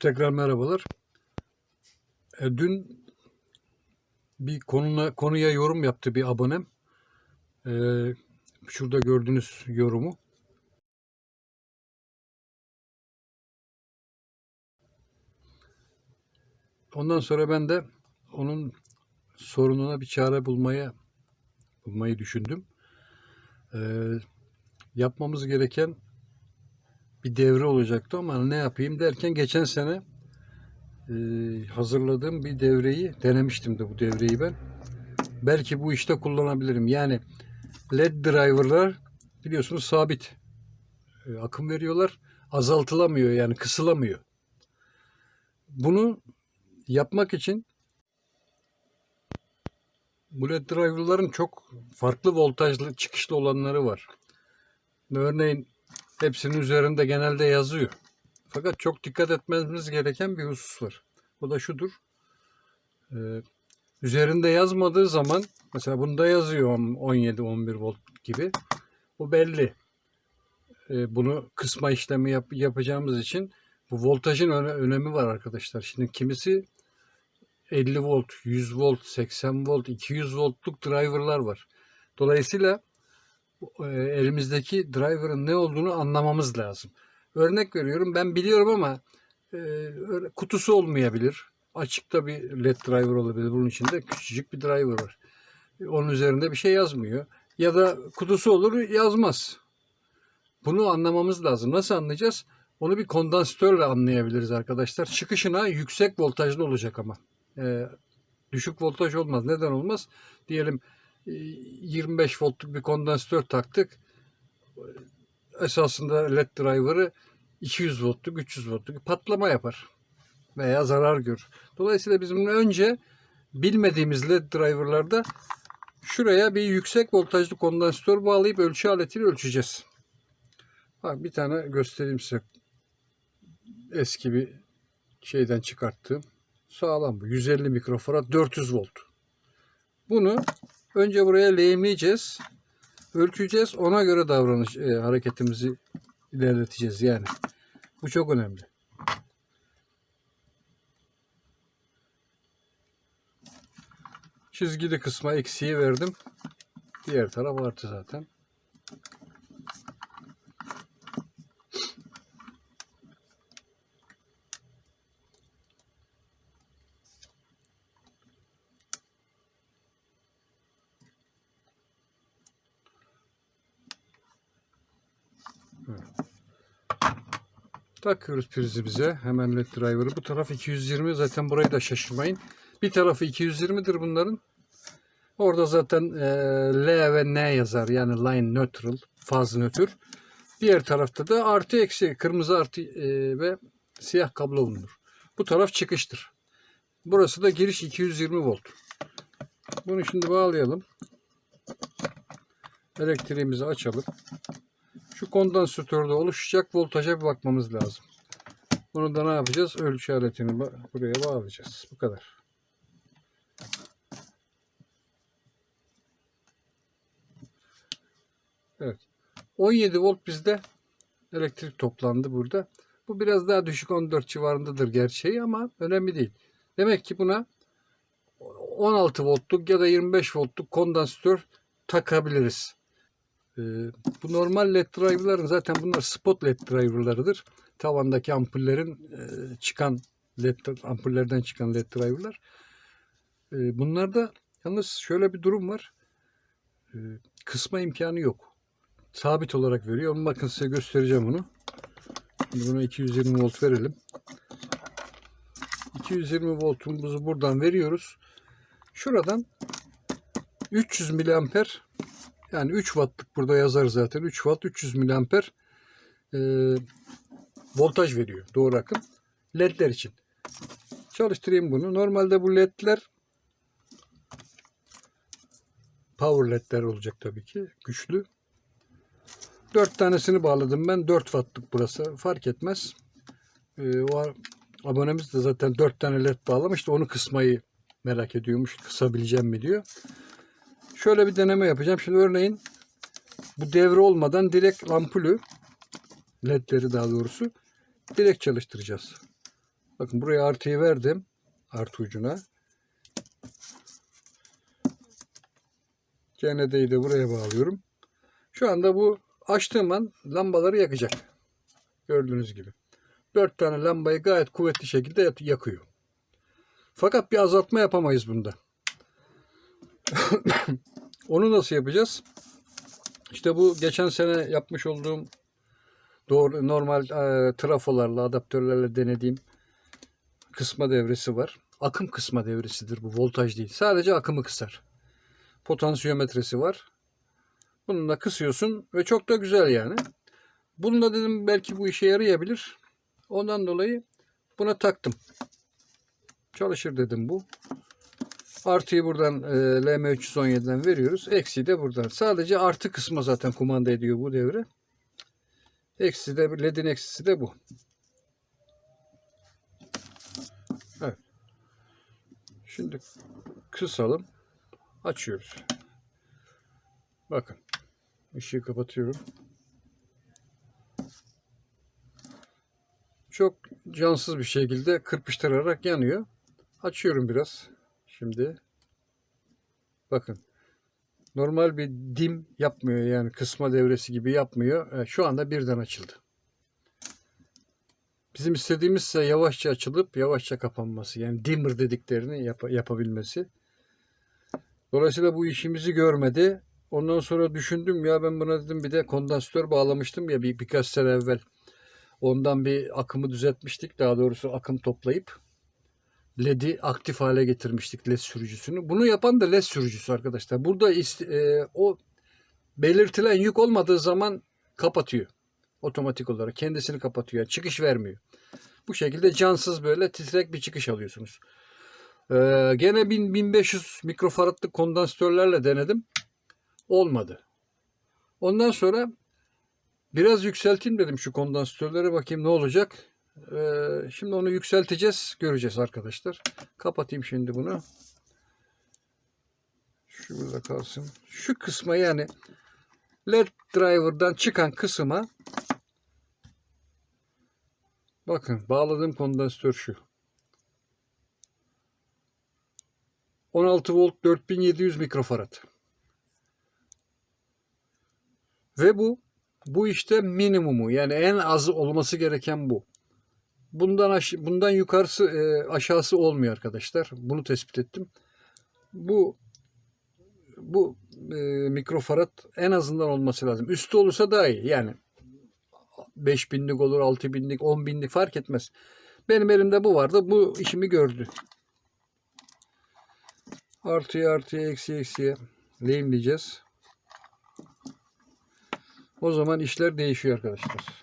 Tekrar merhabalar. E, dün bir konuna, konuya yorum yaptı bir abonem. E, şurada gördüğünüz yorumu. Ondan sonra ben de onun sorununa bir çare bulmaya bulmayı düşündüm. E, yapmamız gereken bir devre olacaktı ama ne yapayım derken geçen sene e, hazırladığım bir devreyi denemiştim de bu devreyi ben. Belki bu işte kullanabilirim. Yani LED driver'lar biliyorsunuz sabit e, akım veriyorlar. Azaltılamıyor yani kısılamıyor. Bunu yapmak için bu LED driver'ların çok farklı voltajlı çıkışlı olanları var. Örneğin hepsinin üzerinde genelde yazıyor. Fakat çok dikkat etmemiz gereken bir husus var. O da şudur. Ee, üzerinde yazmadığı zaman mesela bunda yazıyor 17-11 volt gibi. Bu belli. Ee, bunu kısma işlemi yap- yapacağımız için bu voltajın öne- önemi var arkadaşlar. Şimdi kimisi 50 volt, 100 volt, 80 volt, 200 voltluk driver'lar var. Dolayısıyla elimizdeki driver'ın ne olduğunu anlamamız lazım. Örnek veriyorum ben biliyorum ama e, kutusu olmayabilir. Açıkta bir led driver olabilir. Bunun içinde küçücük bir driver var. E, Onun üzerinde bir şey yazmıyor. Ya da kutusu olur yazmaz. Bunu anlamamız lazım. Nasıl anlayacağız? Onu bir kondansatörle anlayabiliriz arkadaşlar. Çıkışına yüksek voltajlı olacak ama. E, düşük voltaj olmaz. Neden olmaz? Diyelim e, 25 voltluk bir kondansatör taktık. Esasında led driver'ı 200 voltluk, 300 voltluk patlama yapar veya zarar görür. Dolayısıyla bizim önce bilmediğimiz led driver'larda şuraya bir yüksek voltajlı kondansatör bağlayıp ölçü aletiyle ölçeceğiz. Bak bir tane göstereyim size. Eski bir şeyden çıkarttığım sağlam bu. 150 mikrofarad 400 volt. Bunu önce buraya lehimleyeceğiz. Ölçeceğiz. Ona göre davranış e, hareketimizi ilerleteceğiz yani. Bu çok önemli. Çizgili kısma eksiği verdim. Diğer taraf artı zaten. Takıyoruz prizimize. Hemen led driver'ı. Bu taraf 220. Zaten burayı da şaşırmayın. Bir tarafı 220'dir bunların. Orada zaten e, L ve N yazar. Yani line neutral, faz nötr. Diğer tarafta da artı eksi, kırmızı artı e, ve siyah kablo bulunur. Bu taraf çıkıştır. Burası da giriş 220 volt. Bunu şimdi bağlayalım. Elektriğimizi açalım. Şu kondansatörde oluşacak voltaja bir bakmamız lazım. Bunu da ne yapacağız? Ölçü aletini buraya bağlayacağız. Bu kadar. Evet. 17 volt bizde elektrik toplandı burada. Bu biraz daha düşük 14 civarındadır gerçeği ama önemli değil. Demek ki buna 16 voltluk ya da 25 voltluk kondansatör takabiliriz. Ee, bu normal led driver'ların zaten bunlar spot led driver'larıdır. Tavandaki ampullerin e, çıkan led ampullerden çıkan led driver'lar. Ee, bunlarda yalnız şöyle bir durum var. Ee, kısma imkanı yok. Sabit olarak veriyor. Bakın size göstereceğim onu. Şimdi buna 220 volt verelim. 220 voltumuzu buradan veriyoruz. Şuradan 300 miliamper yani 3 wattlık burada yazar zaten. 3 watt 300 miliamper e, voltaj veriyor doğru akım. LED'ler için. Çalıştırayım bunu. Normalde bu LED'ler power LED'ler olacak tabii ki. Güçlü. 4 tanesini bağladım ben. 4 wattlık burası. Fark etmez. E, o abonemiz de zaten 4 tane LED bağlamıştı. Onu kısmayı merak ediyormuş. Kısabileceğim mi diyor. Şöyle bir deneme yapacağım. Şimdi örneğin bu devre olmadan direkt ampulü ledleri daha doğrusu direkt çalıştıracağız. Bakın buraya artıyı verdim. Artı ucuna. CND'yi de buraya bağlıyorum. Şu anda bu açtığım an lambaları yakacak. Gördüğünüz gibi. 4 tane lambayı gayet kuvvetli şekilde yak- yakıyor. Fakat bir azaltma yapamayız bunda. Onu nasıl yapacağız? İşte bu geçen sene yapmış olduğum doğru normal e, trafolarla, adaptörlerle denediğim kısma devresi var. Akım kısma devresidir bu voltaj değil. Sadece akımı kısar. Potansiyometresi var. Bununla kısıyorsun ve çok da güzel yani. Bununla dedim belki bu işe yarayabilir. Ondan dolayı buna taktım. Çalışır dedim bu. Artıyı buradan e, LM317'den veriyoruz. Eksiyi de buradan. Sadece artı kısmı zaten kumanda ediyor bu devre. Eksi de LED'in eksisi de bu. Evet. Şimdi kısalım. Açıyoruz. Bakın. Işığı kapatıyorum. Çok cansız bir şekilde kırpıştırarak yanıyor. Açıyorum biraz. Şimdi bakın normal bir dim yapmıyor yani kısma devresi gibi yapmıyor. E, Şu anda birden açıldı. Bizim istediğimiz ise yavaşça açılıp yavaşça kapanması. Yani dimmer dediklerini yap- yapabilmesi. Dolayısıyla bu işimizi görmedi. Ondan sonra düşündüm ya ben buna dedim bir de kondansatör bağlamıştım ya bir birkaç sene evvel. Ondan bir akımı düzeltmiştik. Daha doğrusu akım toplayıp LED'i aktif hale getirmiştik LED sürücüsünü. Bunu yapan da LED sürücüsü arkadaşlar. Burada e, o belirtilen yük olmadığı zaman kapatıyor. Otomatik olarak kendisini kapatıyor. Yani çıkış vermiyor. Bu şekilde cansız böyle titrek bir çıkış alıyorsunuz. Ee, gene 1000 1500 mikrofaradlık kondansatörlerle denedim. Olmadı. Ondan sonra biraz yükselteyim dedim şu kondansatörlere bakayım ne olacak. Ee, şimdi onu yükselteceğiz. Göreceğiz arkadaşlar. Kapatayım şimdi bunu. Şu burada kalsın. Şu kısma yani LED driver'dan çıkan kısma bakın bağladığım kondansatör şu. 16 volt 4700 mikrofarad. Ve bu bu işte minimumu yani en az olması gereken bu. Bundan aş- bundan yukarısı e, aşağısı olmuyor arkadaşlar. Bunu tespit ettim. Bu bu e, mikrofarad en azından olması lazım. Üstü olursa daha iyi. Yani 5000'lik olur, 6000'lik, 10.000'lik fark etmez. Benim elimde bu vardı. Bu işimi gördü. Artıya artıya eksi eksiye lehimleyeceğiz. O zaman işler değişiyor arkadaşlar.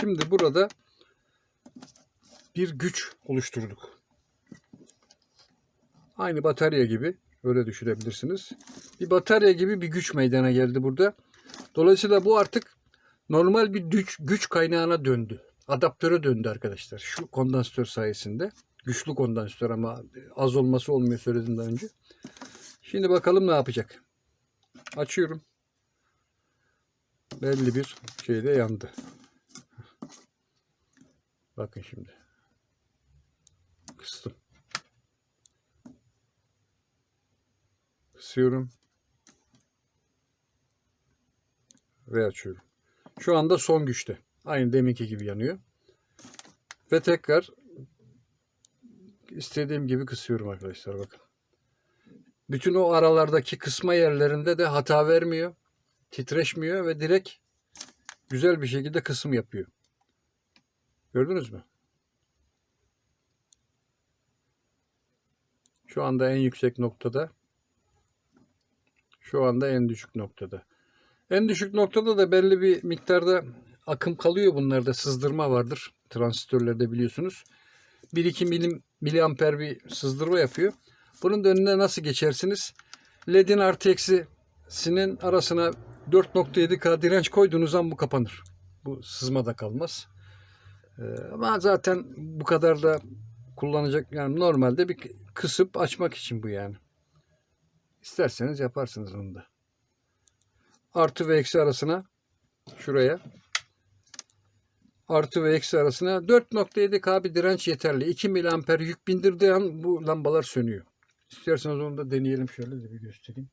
Şimdi burada bir güç oluşturduk. Aynı batarya gibi öyle düşünebilirsiniz. Bir batarya gibi bir güç meydana geldi burada. Dolayısıyla bu artık normal bir güç, güç kaynağına döndü. Adaptöre döndü arkadaşlar. Şu kondansatör sayesinde. Güçlü kondansatör ama az olması olmuyor söyledim daha önce. Şimdi bakalım ne yapacak. Açıyorum. Belli bir şeyde yandı. Bakın şimdi. Kıstım. Kısıyorum. Ve açıyorum. Şu anda son güçte. Aynı deminki gibi yanıyor. Ve tekrar istediğim gibi kısıyorum arkadaşlar bakın. Bütün o aralardaki kısma yerlerinde de hata vermiyor. Titreşmiyor ve direkt güzel bir şekilde kısım yapıyor. Gördünüz mü? Şu anda en yüksek noktada Şu anda en düşük noktada. En düşük noktada da belli bir miktarda akım kalıyor bunlarda. Sızdırma vardır. Transistörlerde biliyorsunuz. 1-2 milim, miliamper bir sızdırma yapıyor. Bunun da önüne nasıl geçersiniz? LED'in artı eksisinin arasına 4.7K direnç koyduğunuz an bu kapanır. Bu sızma da kalmaz. Ee, ama zaten bu kadar da kullanacak yani normalde bir kısıp açmak için bu yani. İsterseniz yaparsınız onu da. Artı ve eksi arasına şuraya artı ve eksi arasına 4.7K bir direnç yeterli. 2 miliamper yük bindirdiği an bu lambalar sönüyor. İsterseniz onu da deneyelim şöyle de bir göstereyim.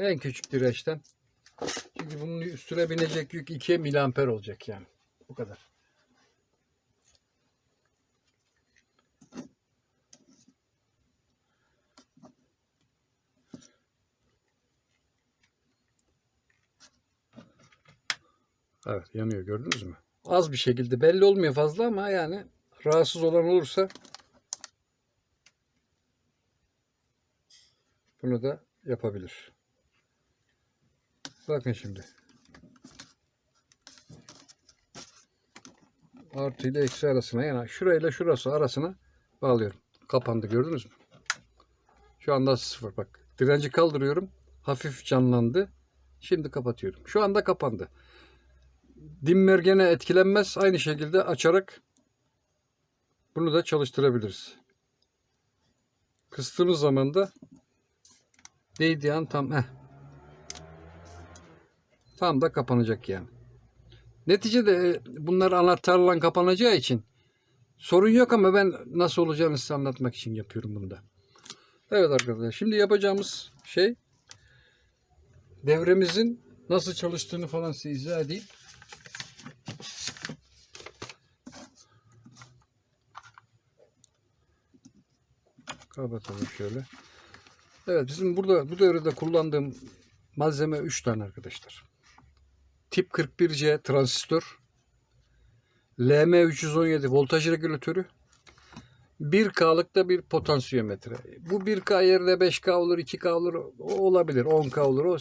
En küçük dirençten. Çünkü bunun üstüne binecek yük 2 miliamper olacak yani. Bu kadar. Evet yanıyor gördünüz mü? Az bir şekilde belli olmuyor fazla ama yani rahatsız olan olursa bunu da yapabilir. Bakın şimdi. Artı ile eksi arasına yani şurayla şurası arasına bağlıyorum. Kapandı gördünüz mü? Şu anda sıfır bak. Direnci kaldırıyorum. Hafif canlandı. Şimdi kapatıyorum. Şu anda kapandı. Dimmer gene etkilenmez. Aynı şekilde açarak bunu da çalıştırabiliriz. Kıstığımız zaman da değdiği an tam heh, tam da kapanacak yani. Neticede e, bunlar anahtarla kapanacağı için sorun yok ama ben nasıl olacağını size anlatmak için yapıyorum bunu da. Evet arkadaşlar şimdi yapacağımız şey devremizin nasıl çalıştığını falan size izah edeyim. Kapatalım şöyle. Evet bizim burada bu devrede kullandığım malzeme 3 tane arkadaşlar. Tip 41C transistör, LM317 voltaj regülatörü, 1K'lık da bir potansiyometre. Bu 1K yerine 5K olur, 2K olur, o olabilir, 10K olur. O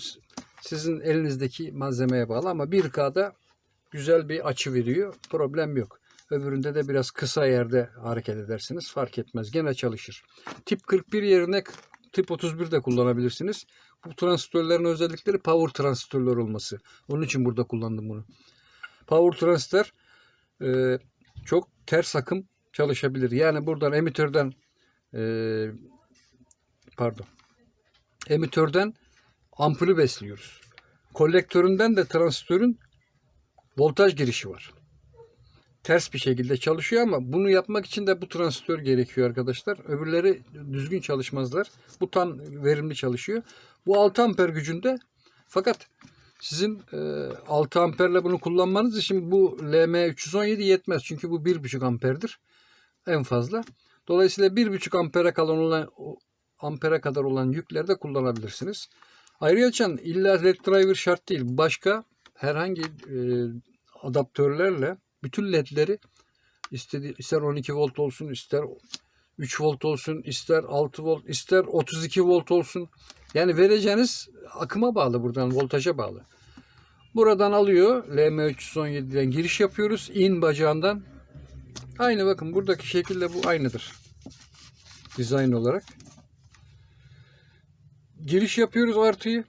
sizin elinizdeki malzemeye bağlı ama 1K'da güzel bir açı veriyor. Problem yok. Öbüründe de biraz kısa yerde hareket edersiniz. Fark etmez. Gene çalışır. Tip 41 yerine tip 31 de kullanabilirsiniz. Bu transistörlerin özellikleri power transistörler olması. Onun için burada kullandım bunu. Power transistör e, çok ters akım çalışabilir. Yani buradan emitörden e, pardon emitörden ampulü besliyoruz. Kolektöründen de transistörün voltaj girişi var. Ters bir şekilde çalışıyor ama bunu yapmak için de bu transistör gerekiyor arkadaşlar. Öbürleri düzgün çalışmazlar. Bu tam verimli çalışıyor. Bu 6 amper gücünde fakat sizin e, 6 amperle bunu kullanmanız için bu LM317 yetmez. Çünkü bu 1,5 amperdir en fazla. Dolayısıyla 1,5 ampere kalan olan ampere kadar olan yüklerde kullanabilirsiniz. Ayrıca illa led driver şart değil. Başka herhangi e, adaptörlerle bütün ledleri istedi, ister 12 volt olsun, ister 3 volt olsun, ister 6 volt, ister 32 volt olsun. Yani vereceğiniz akıma bağlı buradan, voltaja bağlı. Buradan alıyor LM317'den giriş yapıyoruz. in bacağından. Aynı bakın buradaki şekilde bu aynıdır. Dizayn olarak. Giriş yapıyoruz artıyı.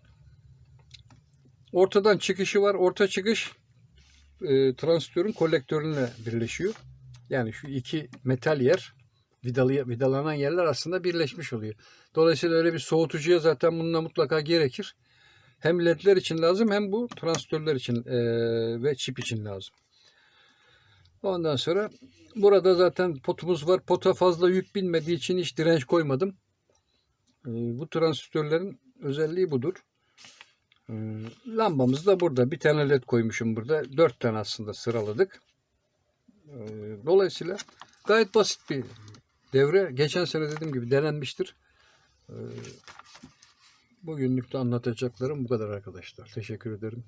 Ortadan çıkışı var. Orta çıkış e, transistörün kolektörüne birleşiyor. Yani şu iki metal yer vidalı, vidalanan yerler aslında birleşmiş oluyor. Dolayısıyla öyle bir soğutucuya zaten bununla mutlaka gerekir. Hem ledler için lazım hem bu transistörler için e, ve çip için lazım. Ondan sonra burada zaten potumuz var. Pota fazla yük binmediği için hiç direnç koymadım. E, bu transistörlerin özelliği budur. E, lambamız da burada. Bir tane led koymuşum burada. Dört tane aslında sıraladık. E, dolayısıyla gayet basit bir devre. Geçen sene dediğim gibi denenmiştir. E, bugünlük de anlatacaklarım bu kadar arkadaşlar. Teşekkür ederim.